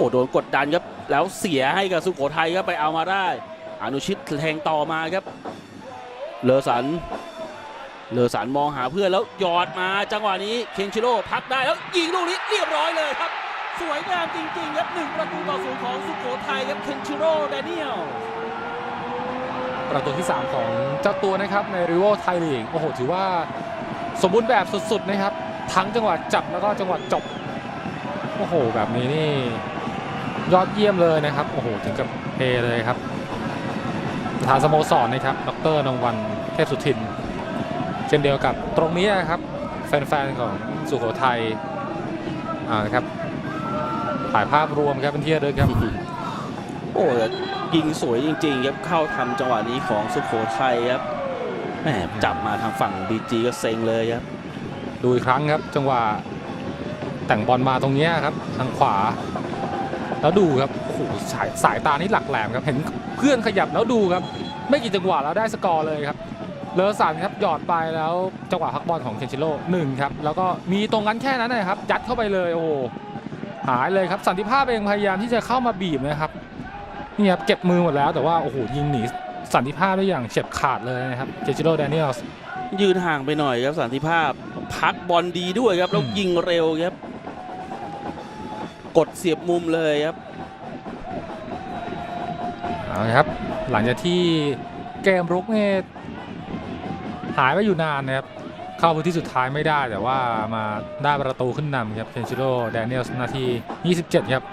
อ้โดนกดดันครับ แล้วเสียให้กับสุโขทัยครับไปเอามาได้ อนุชิตแทงต่อมาครับ เลอสัน เลอสันมองหาเพื่อนแล้วหยอดมาจังหวะนี้เคนชิโร่พักได้แล้วยิงลูกนี้เรียบร้อยเลยครับ สวยงามจริงๆครับหนึ่งประตูต่อศูนย์ของสุโขทัยครับเคนชิโร่แดเนียลประตูที่ 3 ของเจ้าตัวนะครับในริโวไทยลีกโอ้โหถือว่าสมบูรณ์แบบสุดๆนะครับ ทั้งจังหวะจับแล้วก็จังหวะจบ โอ้โห แบบนี้นี่ ยอดเยี่ยมเลยนะครับ โอ้โห ถึงกับเฮเลยครับประธานสโมสรนะครับ ดรนงวันเทพสุทิน เช่นเดียวกับตรงนี้นะครับ แฟนๆ ของสุโขทัยอ่านะครับ ถ่ายภาพรวมครับเป็นที่ระลึกครับ โอ้แต่ยิงสวยจริงๆครับเข้าทำจังหวะนี้ของสุโขทัยครับแหมจับมาทางฝั่งบีจีก็เซ็งเลยครับ ดูอีกครั้งครับ จังหวะแต่งบอลมาตรงเนี้ยครับ ทางขวา แล้วดูครับโอ้โหสายสายตานี่หลักแหลมครับ เห็นเพื่อนขยับแล้วดูครับ ไม่กี่จังหวะแล้วได้สกอร์เลยครับ เลอสันครับหยอดไปแล้วจังหวะพักบอลของเคนชิโร่หนึ่งครับ แล้วก็มีตรงนั้นแค่นั้นนะครับยัดเข้าไปเลยโอ้โหหายเลยครับสันติภาพเองพยายามที่จะเข้ามาบีบนะครับนี่ครับเก็บมือหมดแล้วแต่ว่าโอ้โหยิงหนีสันติภาพได้อย่างเฉียบขาดเลยนะครับเคนชิโร่แดเนียลยืนห่างไปหน่อยครับสันติภาพ พักบอลดีด้วยครับแล้วยิงเร็วครับ กดเสียบมุมเลยครับเอาละครับ หลังจากที่เกมรุกเนี่ยหายไปอยู่นานนะครับ เข้าพื้นที่สุดท้ายไม่ได้แต่ว่ามาได้ประตูขึ้นนำครับเคนชิโร่แดเนียลสนาที 27 ครับ